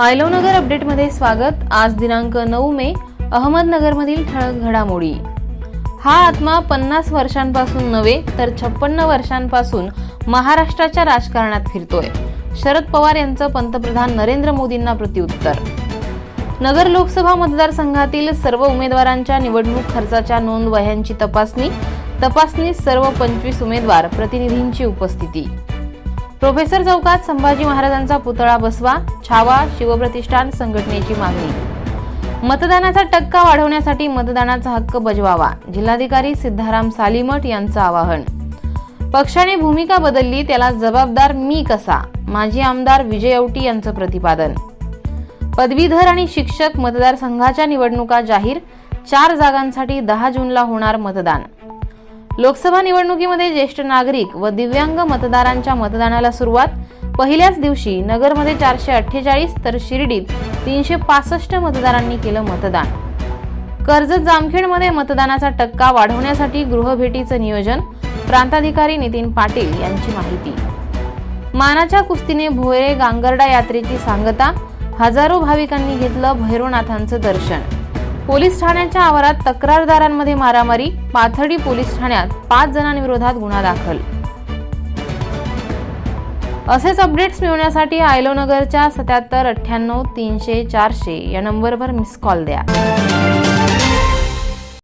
आयलोनगर अपडेटमध्ये स्वागत. आज दिनांक नऊ मे अहमदनगरमधील ठळक घडामोडी. हा आत्मा पन्नास वर्षांपासून नव्हे तर छप्पन्न वर्षांपासून महाराष्ट्राच्या राजकारणात फिरतोय. शरद पवार यांचं पंतप्रधान नरेंद्र मोदींना प्रत्युत्तर. नगर लोकसभा मतदारसंघातील सर्व उमेदवारांच्या निवडणूक खर्चाच्या नोंद वह्यांची तपासणी तपासणीत सर्व पंचवीस उमेदवार प्रतिनिधींची उपस्थिती. प्रोफेसर चौकात संभाजी महाराजांचा पुतळा बसवा छावा शिवप्रतिष्ठान संघटनेची मागणी. मतदानाचा टक्का वाढवण्यासाठी मतदानाचा हक्क बजवावा जिल्हाधिकारी सिद्धाराम सालीमठ यांचं आवाहन. पक्षाने भूमिका बदलली त्याला जबाबदार मी कसा? माजी आमदार विजय औटी यांचं प्रतिपादन. पदवीधर आणि शिक्षक मतदारसंघाच्या निवडणुका जाहीर चार जागांसाठी दहा जूनला होणार मतदान. लोकसभा निवडणुकीमध्ये ज्येष्ठ नागरिक व दिव्यांग मतदारांच्या मतदानाला सुरुवात. पहिल्याच दिवशी नगरमध्ये चारशे अठ्ठेचाळीस तर शिर्डीत तीनशे पासष्ट मतदारांनी केलं मतदान. कर्जत जामखेडमध्ये मतदानाचा टक्का वाढवण्यासाठी गृहभेटीचं नियोजन प्रांताधिकारी नितीन पाटील यांची माहिती. मानाच्या कुस्तीने भोयरे गांगर्डा यात्रेची सांगता हजारो भाविकांनी घेतलं भैरवनाथांचं दर्शन. पोलीस ठाण्याच्या आवारात तक्रारदारांमध्ये मारामारी पाथर्डी पोलीस ठाण्यात पाच जणांविरोधात गुन्हा दाखल. असेच अपडेट्स मिळवण्यासाठी आयलोनगरच्या सत्याहत्तर अठ्ठ्याण्णव तीनशे चारशे या नंबरवर मिस कॉल द्या.